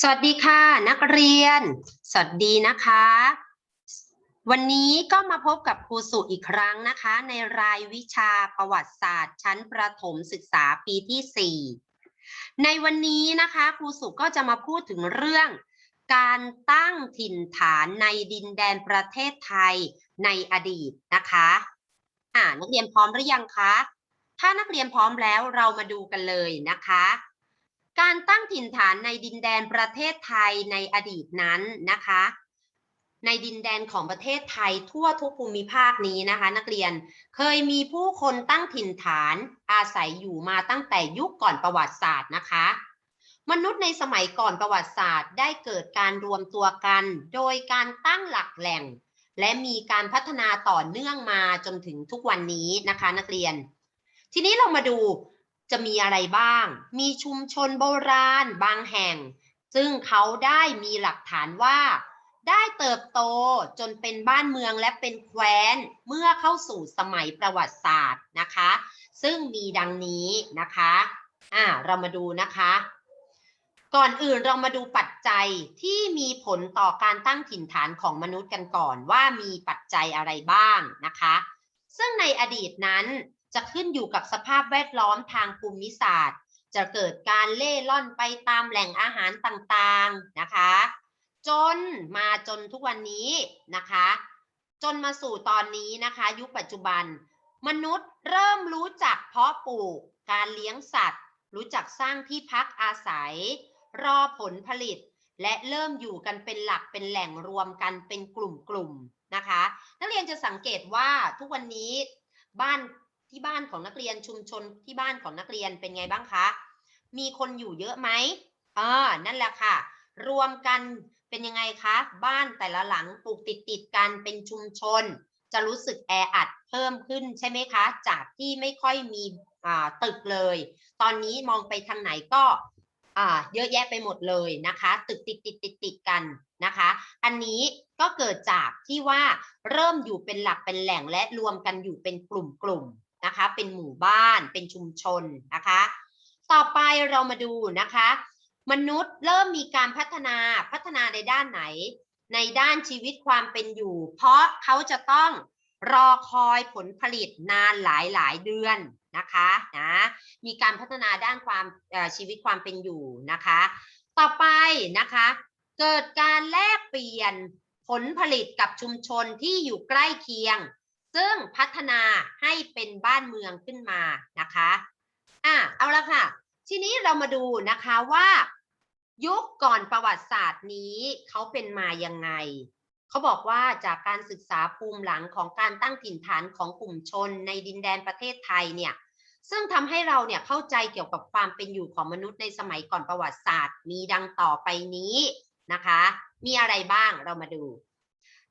สวัสดีค่ะ นักเรียน สวัสดีนะคะ วันนี้ก็มาพบกับครูสุอีกครั้งนะคะ ในรายวิชาประวัติศาสตร์ ชั้นประถมศึกษาปีที่ 4 ในวันนี้นะคะครูสุก็จะมาพูดถึงเรื่อง การตั้งถิ่นฐานในดินแดนประเทศไทยในอดีตนะคะอ่านักเรียนพร้อมหรือยังคะถ้านักเรียนพร้อมแล้วเรามาดูกันเลยนะคะ การตั้งถิ่นฐานในดินแดนประเทศไทยในอดีตนั้นนะคะ ในดินแดนของประเทศไทยทั่วทุกภูมิภาคนี้นะคะ นักเรียนเคยมีผู้คนตั้งถิ่นฐานอาศัยอยู่มาตั้งแต่ยุคก่อนประวัติศาสตร์นะคะ มนุษย์ในสมัยก่อนประวัติศาสตร์ ได้เกิดการรวมตัวกัน โดยการตั้งหลักแหล่ง และมีการพัฒนาต่อเนื่องมาจนถึงทุกวันนี้นะคะ นักเรียน ทีนี้เรามาดู จะมีอะไรบ้าง มีชุมชนโบราณบางแห่ง ซึ่งเขาได้มีหลักฐานว่า ได้เติบโตจนเป็นบ้านเมืองและเป็นแคว้นเมื่อเข้าสู่สมัยประวัติศาสตร์นะคะ ซึ่งมีดังนี้นะคะอ่าเรามาดูนะคะ ก่อนอื่นเรามาดูปัจจัยที่มีผลต่อการตั้งถิ่นฐานของมนุษย์กันก่อนว่ามีปัจจัยอะไรบ้างนะคะ ซึ่งในอดีตนั้น จะขึ้นอยู่กับสภาพแวดล้อมทางภูมิศาสตร์ จะเกิดการเล่ร่อนไปตามแหล่งอาหารต่างๆนะคะ จนมาจนทุกวันนี้นะคะ จนมาสู่ตอนนี้นะคะ ยุคปัจจุบัน มนุษย์เริ่มรู้จักเพาะปลูก การเลี้ยงสัตว์ รู้จักสร้างที่พักอาศัย รอผลผลิตและเริ่มอยู่กันเป็นหลักเป็นแหล่งรวมกันเป็นกลุ่มๆนะคะ นักเรียนจะสังเกตว่าทุกวันนี้บ้าน ที่บ้านของนักเรียนชุมชนที่บ้านของนักเรียนเป็นไงบ้างคะ มีคนอยู่เยอะไหมอ่านั่นแหละค่ะ รวมกันเป็นยังไงคะ บ้านแต่ละหลังปลูกติดติดกันเป็นชุมชน จะรู้สึกแออัดเพิ่มขึ้นใช่ไหมคะ จากที่ไม่ค่อยมีอ่าตึกเลย ตอนนี้มองไปทางไหนก็อ่าเยอะแยะไปหมดเลยนะคะ ตึกติดติดติดติดกันนะคะ อันนี้ก็เกิดจากที่ว่าเริ่มอยู่เป็นหลักเป็นแหล่งและรวมกันอยู่เป็นกลุ่มๆ นะคะ เป็นหมู่บ้าน เป็นชุมชนนะคะ ต่อไปเรามาดูนะคะ มนุษย์เริ่มมีการพัฒนาพัฒนาในด้านไหน ในด้านชีวิตความเป็นอยู่ เพราะเขาจะต้องรอคอยผลผลิตนานหลายหลายเดือนนะคะนะมีการพัฒนาด้านความชีวิตความเป็นอยู่นะคะ ต่อไปนะคะ เกิดการแลกเปลี่ยนผลผลิตกับชุมชนที่อยู่ใกล้เคียง ซึ่งพัฒนาให้เป็นบ้านเมืองขึ้นมานะคะอะเอาละค่ะ ทีนี้เรามาดูนะคะว่า ยุคก่อนประวัติศาสตร์นี้เขาเป็นมายังไงเขาบอกว่าจากการศึกษาภูมิหลังของการตั้งถิ่นฐานของกลุ่มชนในดินแดนประเทศไทยเนี่ยซึ่งทำให้เราเนี่ยเข้าใจเกี่ยวกับความเป็นอยู่ของมนุษย์ในสมัยก่อนประวัติศาสตร์ มีดังต่อไปนี้นะคะ มีอะไรบ้างเรามาดู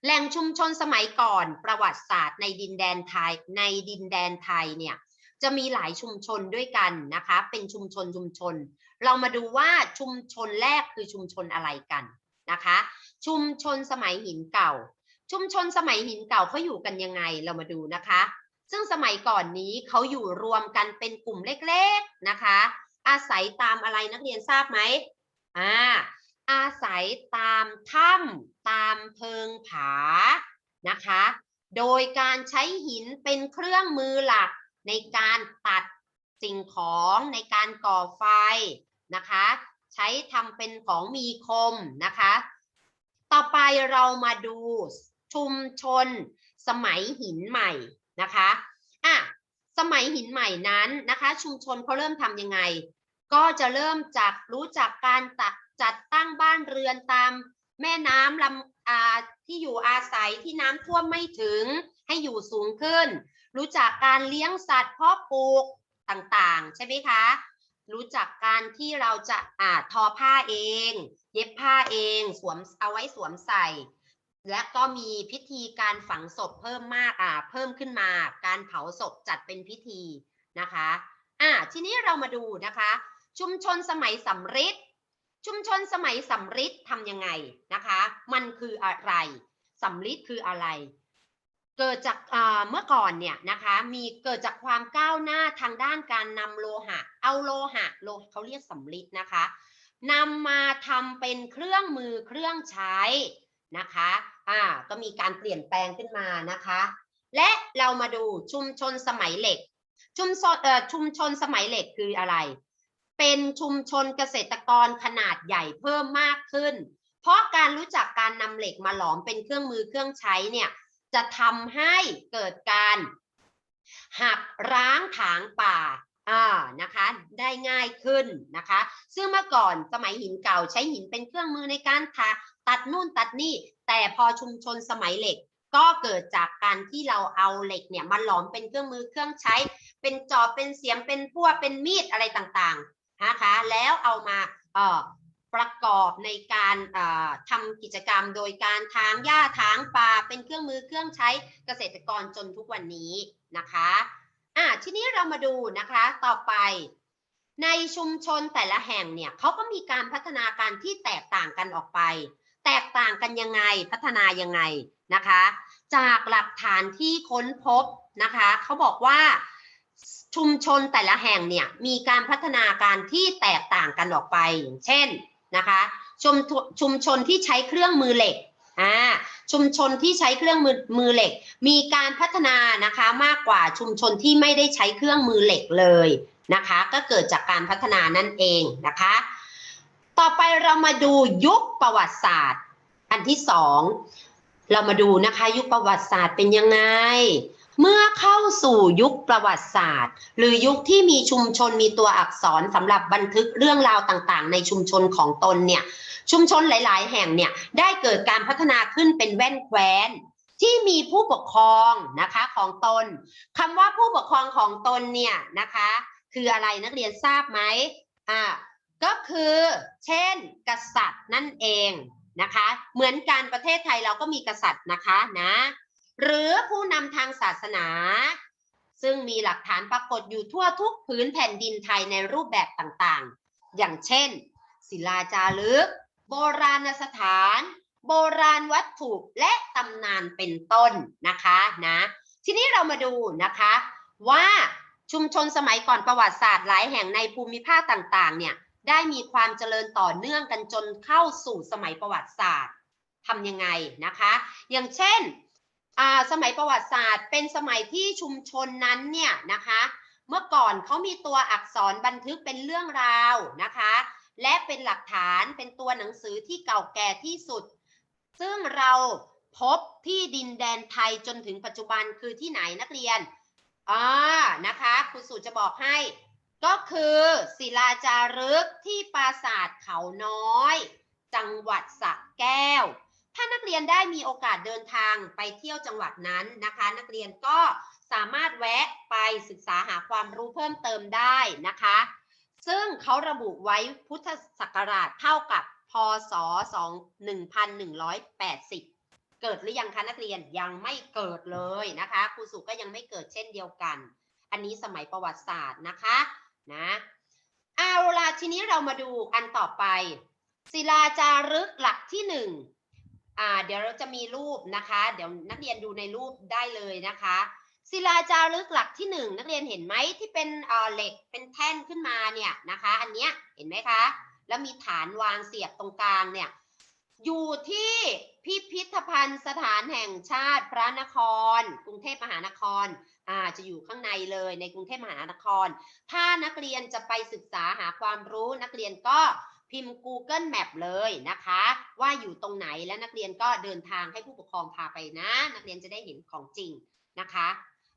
แหล่งชุมชนสมัยก่อนประวัติศาสตร์ในดินแดนไทยในดินแดนไทยเนี่ยจะมีหลายชุมชนด้วยกันนะคะ เป็นชุมชนชุมชน เรามาดูว่าชุมชนแรกคือชุมชนอะไรกันนะคะ ชุมชนสมัยหินเก่า ชุมชนสมัยหินเก่าเขาอยู่กันยังไงเรามาดูนะคะ ซึ่งสมัยก่อนนี้เขาอยู่รวมกันเป็นกลุ่มเล็กๆนะคะ อาศัยตามอะไรนักเรียนทราบไหมอ่า อาศัยตามถ้ำตามเพิงผานะคะ โดยการใช้หินเป็นเครื่องมือหลักในการตัดสิ่งของในการก่อไฟนะคะ ใช้ทำเป็นของมีคมนะคะ ต่อไปเรามาดูชุมชนสมัยหินใหม่นะคะอะสมัยหินใหม่นั้นนะคะ ชุมชนเขาเริ่มทำยังไง ก็จะเริ่มจากรู้จักการจัด จัดตั้งบ้านเรือนตามแม่น้ำลำที่อยู่อาศัยที่น้ำท่วมไม่ถึงให้อยู่สูงขึ้น รู้จักการเลี้ยงสัตว์เพาะปลูกต่างๆ ใช่ไหมคะ รู้จักการที่เราจะอ่าทอผ้าเอง เย็บผ้าเองสวมเอาไว้สวมใส่ และก็มีพิธีการฝังศพเพิ่มมากอ่าเพิ่มขึ้นมา การเผาศพจัดเป็นพิธีนะคะอ่าทีนี้เรามาดูนะคะ ชุมชนสมัยสำริด ชุมชนสมัยสำริดทำยังไงนะคะ มันคืออะไรสำริดคืออะไร เกิดจากเมื่อก่อนเนี่ยนะคะมีเกิดจากความก้าวหน้าทางด้านการนำโลหะ เอาโลหะโลเขาเรียกสำริดนะคะนำมาทำเป็นเครื่องมือเครื่องใช้นะคะอ่าก็มีการเปลี่ยนแปลงขึ้นมานะคะ และเรามาดูชุมชนสมัยเหล็ก ชุมชนเอ่อชุมชนสมัยเหล็กคืออะไร เป็นชุมชนเกษตรกรขนาดใหญ่เพิ่มมากขึ้น เพราะการรู้จักการนำเหล็กมาหลอมเป็นเครื่องมือเครื่องใช้เนี่ยจะทำให้เกิดการหักร้างถางป่าอ่านะคะได้ง่ายขึ้นนะคะ ซึ่งเมื่อก่อนสมัยหินเก่าใช้หินเป็นเครื่องมือในการทาตัดนู่นตัดนี่ แต่พอชุมชนสมัยเหล็กก็เกิดจากการที่เราเอาเหล็กเนี่ยมาหลอมเป็นเครื่องมือเครื่องใช้ เป็นจอบเป็นเสียมเป็นพั่วเป็นมีดอะไรต่างๆ นะคะแล้วเอามาประกอบในการเอ่อทำกิจกรรมโดยการทางหญ้าทางป่าเป็นเครื่องมือเครื่องใช้เกษตรกรจนทุกวันนี้นะคะอะทีนี้เรามาดูนะคะต่อไป ในชุมชนแต่ละแห่งเนี่ยเขาก็มีการพัฒนาการที่แตกต่างกันออกไป แตกต่างกันยังไงพัฒนายังไงนะคะ จากหลักฐานที่ค้นพบนะคะเขาบอกว่า ชุมชนแต่ละแห่งเนี่ยมีการพัฒนาการที่แตกต่างกันออกไปอย่างเช่นนะคะชุมชุมชนที่ใช้เครื่องมือเหล็กอ่าชุมชนที่ใช้เครื่องมือมือเหล็ก มีการพัฒนานะคะมากกว่าชุมชนที่ไม่ได้ใช้เครื่องมือเหล็กเลยนะคะ ก็เกิดจากการพัฒนานั่นเองนะคะ ต่อไปเรามาดูยุคประวัติศาสตร์ อันที่สองเรามาดูนะคะยุคประวัติศาสตร์เป็นยังไง เมื่อเข้าสู่ยุคประวัติศาสตร์ หรือยุคที่มีชุมชนมีตัวอักษรสำหรับบันทึกเรื่องราวต่างๆ ในชุมชนของตนเนี่ยชุมชนหลาย ๆ แห่งเนี่ยได้เกิดการพัฒนาขึ้นเป็นแว่นแคว้น ที่มีผู้ปกครองนะคะของตนคำว่าผู้ปกครองของตนเนี่ยนะคะ คืออะไรนักเรียนทราบไหมอ่าก็คือเช่น กษัตริย์นั่นเองนะคะ เหมือนกันประเทศไทยเราก็มีกษัตริย์นะคะนะ หรือผู้นำทางศาสนา ซึ่งมีหลักฐานปรากฏอยู่ทั่วทุกพื้นแผ่นดินไทยในรูปแบบต่างๆ อย่างเช่น ศิลาจารึก โบราณสถาน โบราณวัตถุและตำนานเป็นต้นนะคะนะทีนี้เรามาดูนะคะว่าชุมชนสมัยก่อนประวัติศาสตร์หลายแห่งในภูมิภาคต่างๆ เนี่ยได้มีความเจริญต่อเนื่องกันจนเข้าสู่สมัยประวัติศาสตร์ทำยังไงนะคะ อย่างเช่น สมัยประวัติศาสตร์ เป็นสมัยที่ชุมชนนั้นเนี่ยนะคะ เมื่อก่อนเขามีตัวอักษรบันทึกเป็นเรื่องราวนะคะ และเป็นหลักฐานเป็นตัวหนังสือที่เก่าแก่ที่สุด ซึ่งเราพบที่ดินแดนไทยจนถึงปัจจุบันคือที่ไหนนักเรียนอ่านะคะครูสุจะบอกให้ ก็คือศิลาจารึกที่ปราสาทเขาน้อย จังหวัดสระแก้ว ถ้านักเรียนได้มีโอกาสเดินทางไปเที่ยวจังหวัดนั้นนะคะ นักเรียนก็สามารถแวะไปศึกษาหาความรู้เพิ่มเติมได้นะคะ ซึ่งเขาระบุไว้พุทธศักราชเท่ากับพศ2180 เกิดหรือยังคะนักเรียนยังไม่เกิดเลยนะคะครูสุก็ยังไม่เกิดเช่นเดียวกัน อันนี้สมัยประวัติศาสตร์นะคะนะเอาล่ะทีนี้เรามาดูอันต่อไป ศิลาจารึกหลักที่หนึ่ง อ่าเดี๋ยวเราจะมีรูปนะคะ เดี๋ยวนักเรียนดูในรูปได้เลยนะคะศิลาจารึกหลักที่หนึ่งนักเรียนเห็นไหมที่เป็นเอ่อเหล็กเป็นแท่นขึ้นมาเนี่ยนะคะ อันเนี้ยเห็นไหมคะ แล้วมีฐานวางเสียบตรงกลางเนี่ยอยู่ที่พิพิธภัณฑ์สถานแห่งชาติพระนคร กรุงเทพมหานครอ่าจะอยู่ข้างในเลยในกรุงเทพมหานคร ถ้านักเรียนจะไปศึกษาหาความรู้นักเรียนก็ พิมพ์ Google Map เลยนะคะ ว่าอยู่ตรงไหนและนักเรียนก็เดินทางให้ผู้ปกครองพาไปนะ นักเรียนจะได้เห็นของจริงนะคะ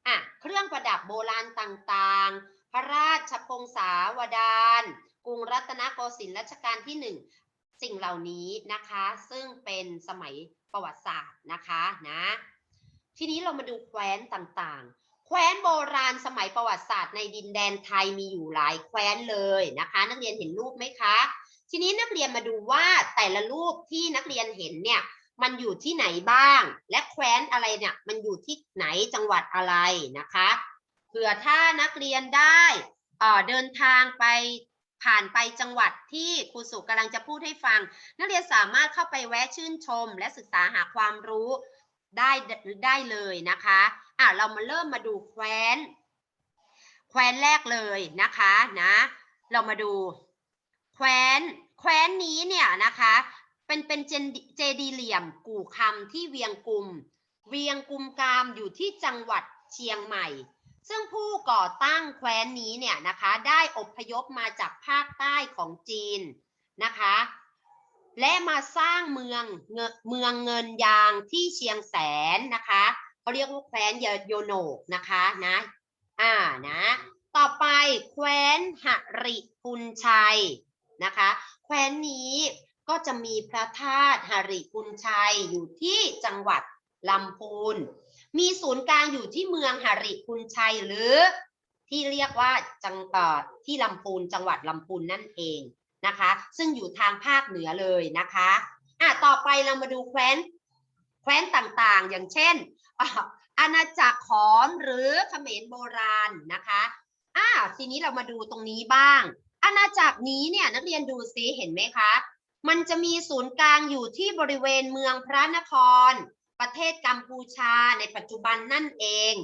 อะเครื่องประดับโบราณต่างๆ พระราชพงศาวดารกรุงรัตนโกสินทร์รัชกาลที่หนึ่งสิ่งเหล่านี้นะคะ ซึ่งเป็นสมัยประวัติศาสตร์นะคะนะทีนี้เรามาดูแคว้นต่างๆ แคว้นโบราณสมัยประวัติศาสตร์ในดินแดนไทยมีอยู่หลายแคว้นเลยนะคะ นักเรียนเห็นรูปไหมคะ ทีนี้นักเรียนมาดูว่าแต่ละรูปที่นักเรียนเห็นเนี่ยมันอยู่ที่ไหนบ้าง และแคว้นอะไรเนี่ยมันอยู่ที่ไหนจังหวัดอะไรนะคะเผื่อถ้านักเรียนได้เอ่อเดินทางไปผ่านไปจังหวัดที่ครูสุกำลังจะพูดให้ฟัง นักเรียนสามารถเข้าไปแวะชื่นชม และศึกษาหาความรู้ได้ได้เลยนะคะอะเรามาเริ่มมาดูแคว้น แคว้นแรกเลยนะคะนะ เรามาดู แคว้น แคว้นนี้เนี่ยนะคะ เป็นเป็นเจเจดีเหลี่ยมกู่คำที่เวียงกุม เวียงกุมกามอยู่ที่จังหวัดเชียงใหม่ ซึ่งผู้ก่อตั้งแคว้นนี้เนี่ยนะคะ ได้อพยพมาจากภาคใต้ของจีนนะคะ และมาสร้างเมืองเงเมืองเงินยางที่เชียงแสนนะคะเขาเรียกว่าแคว้นโยโนกนะคะนะอ่านะ ต่อไปแคว้นหริพุนชัย นะคะ แคว้นนี้ก็จะมีพระธาตุหริพุนชัยอยู่ที่จังหวัดลำพูน มีศูนย์กลางอยู่ที่เมืองหริพุนชัยหรือที่เรียกว่าจังเอ่อที่ลำพูนจังหวัดลำพูนนั่นเองนะคะ ซึ่งอยู่ทางภาคเหนือเลยนะคะอะต่อไปเรามาดูแคว้นแคว้นต่างๆ อย่างเช่นอะอาณาจักรขอมหรือเขมรโบราณนะคะอะทีนี้เรามาดูตรงนี้บ้าง อาณาจักรนี้เนี่ยนักเรียนดูซิเห็นไหมคะ มันจะมีศูนย์กลางอยู่ที่บริเวณเมืองพระนคร ประเทศกัมพูชาในปัจจุบันนั่นเอง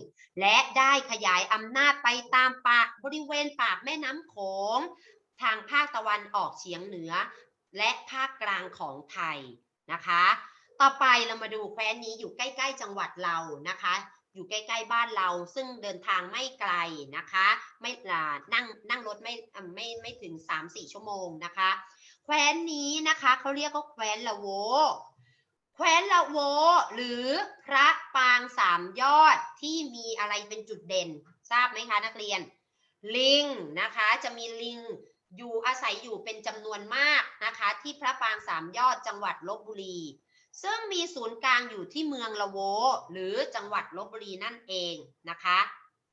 และได้ขยายอำนาจไปตามปากบริเวณปากแม่น้ำโขง ทางภาคตะวันออกเฉียงเหนือ และภาคกลางของไทยนะคะ ต่อไปเรามาดูแคว้นนี้อยู่ใกล้ ๆ จังหวัดเรานะคะ อยู่ใกล้ๆบ้านเรา ซึ่งเดินทางไม่ไกลนะคะ ไม่อ่านั่งนั่งรถไม่ไม่ไม่ถึง 3-4 ชั่วโมงนะคะ แคว้นนี้นะคะเขาเรียกว่าแคว้นละโว แคว้นละโว หรือพระปางสามยอดที่มีอะไรเป็นจุดเด่น ทราบไหมคะนักเรียน ลิงนะคะจะมีลิงอยู่อาศัยอยู่เป็นจำนวนมากนะคะ ที่พระปางสามยอดจังหวัดลบบุรี ซึ่งมีศูนย์กลางอยู่ที่เมืองละโว หรือจังหวัดลบบุรีนั่นเองนะคะ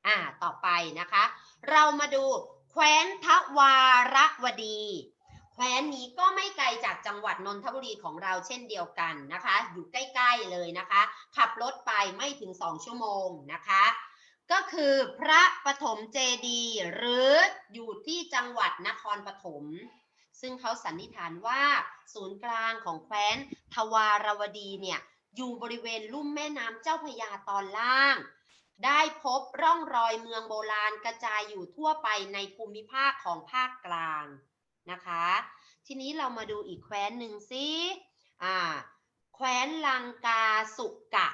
อ่าต่อไปนะคะ เรามาดูแคว้นทวารวดี แคว้นนี้ก็ไม่ไกลจากจังหวัดนนทบุรีของเราเช่นเดียวกันนะคะ อยู่ใกล้ๆเลยนะคะ ขับรถไปไม่ถึง 2 ชั่วโมงนะคะ ก็คือพระปฐมเจดี หรืออยู่ที่จังหวัดนครปฐม ซึ่งเขาสันนิษฐานว่าศูนย์กลางของแคว้นทวารวดีเนี่ยอยู่บริเวณลุ่มแม่น้ำเจ้าพยาตอนล่าง ได้พบร่องรอยเมืองโบราณกระจายอยู่ทั่วไปในภูมิภาคของภาคกลางนะคะ ทีนี้เรามาดูอีกแคว้นหนึ่งสิอ่าแคว้นลังกาสุกะ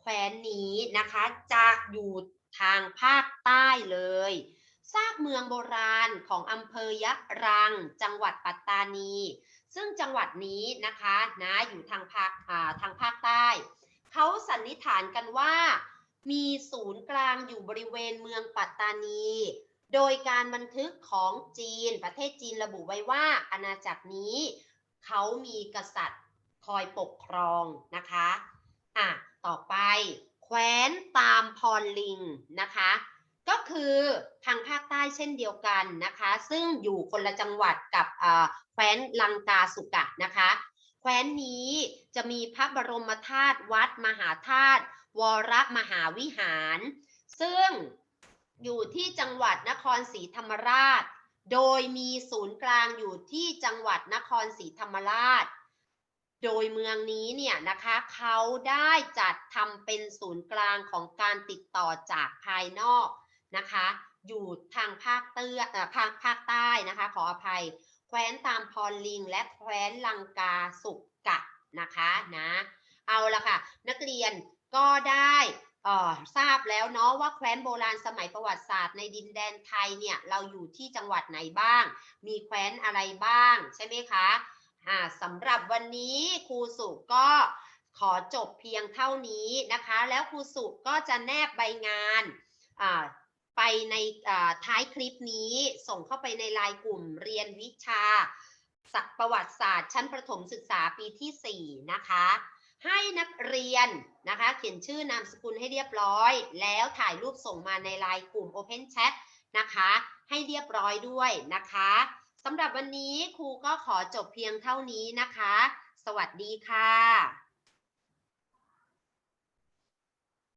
แคว้นนี้นะคะจะอยู่ทางภาคใต้เลย ซากเมืองโบราณของอำเภอยะรัง จังหวัดปัตตานี ซึ่งจังหวัดนี้นะคะนะอยู่ทางภาคทางภาคใต้ เขาสันนิษฐานกันว่า มีศูนย์กลางอยู่บริเวณเมืองปัตตานี โดยการบันทึกของจีน ประเทศจีนระบุไว้ว่า อาณาจักรนี้เขามีกษัตริย์คอยปกครองนะคะอะต่อไป แคว้นตามพรลิงนะคะ ก็คือทางภาคใต้เช่นเดียวกันนะคะ ซึ่งอยู่คนละจังหวัดกับแคว้นลังกาสุกะนะคะแคว้นนี้จะมีพระบรมธาตุวัดมหาธาตุวรมหาวิหาร ซึ่งอยู่ที่จังหวัดนครศรีธรรมราช โดยมีศูนย์กลางอยู่ที่จังหวัดนครศรีธรรมราช โดยเมืองนี้เนี่ยนะคะเขาได้จัดทำเป็นศูนย์กลางของการติดต่อจากภายนอก นะคะ อยู่ทางภาคเตื้อภาคภาคใต้นะคะ ขออภัย แคว้นตามพรลิง และแคว้นลังกาสุกกะนะคะนะเอาละค่ะ นักเรียนก็ได้ออทราบแล้วเนาะว่าแคว้นโบราณสมัยประวัติศาสตร์ในดินแดนไทยเนี่ยเราอยู่ที่จังหวัดไหนบ้าง มีแคว้นอะไรบ้างใช่ไหมคะอ่าสำหรับวันนี้ครูสุก็ขอจบเพียงเท่านี้นะคะ แล้วครูสุก็จะแนบใบงานอ่า ไปในท้ายคลิปนี้ส่งเข้าไปในไลน์กลุ่มเรียนวิชาประวัติศาสตร์ ชั้นประถมศึกษาปีที่ 4 นะคะ ให้นักเรียนนะคะ เขียนชื่อนามสกุลให้เรียบร้อย แล้วถ่ายรูปส่งมาในไลน์กลุ่ม Open Chat นะคะ ให้เรียบร้อยด้วยนะคะสำหรับวันนี้ครูก็ขอจบเพียงเท่านี้นะคะ สวัสดีค่ะ